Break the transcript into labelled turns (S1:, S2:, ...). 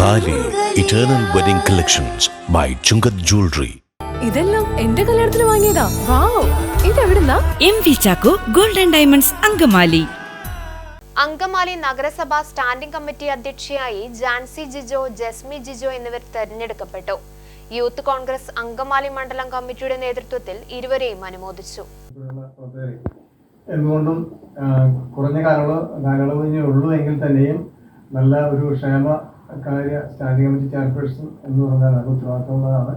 S1: Thali eternal wedding collections by Chungath jewellery
S2: ഇതെല്ലാം എന്റെ കല്യാണത്തിന് വാങ്ങിയതാ. Wow. ഇതെവിടുന്നാ?
S3: M V Chacko golden diamonds Angamaly.
S4: Angamaly നഗരസഭാ സ്റ്റാൻഡിംഗ് കമ്മിറ്റി അധ്യക്ഷയായി ജാൻസി ജിജോ ജസ്മി ജിജോ എന്നിവർ തെരഞ്ഞെടുക്കപ്പെട്ടു. യൂത്ത് കോൺഗ്രസ് അങ്കമാലി മണ്ഡലം കമ്മിറ്റിയുടെ നേതൃത്വത്തിൽ ഇരുവരെയും അനുമോദിച്ചു.
S5: എന്തുകൊണ്ടും കുറഞ്ഞ കാലയളവ് കാലയളവ് ഉള്ളൂ എങ്കിൽ തന്നെയും നല്ല ഒരു ക്ഷേമ കാര്യ സ്റ്റാൻഡിംഗ് കമ്മിറ്റി ചെയർപേഴ്സൺ എന്ന് പറഞ്ഞാൽ അത് ഉത്തരവാദിത്തമുള്ളതാണ്.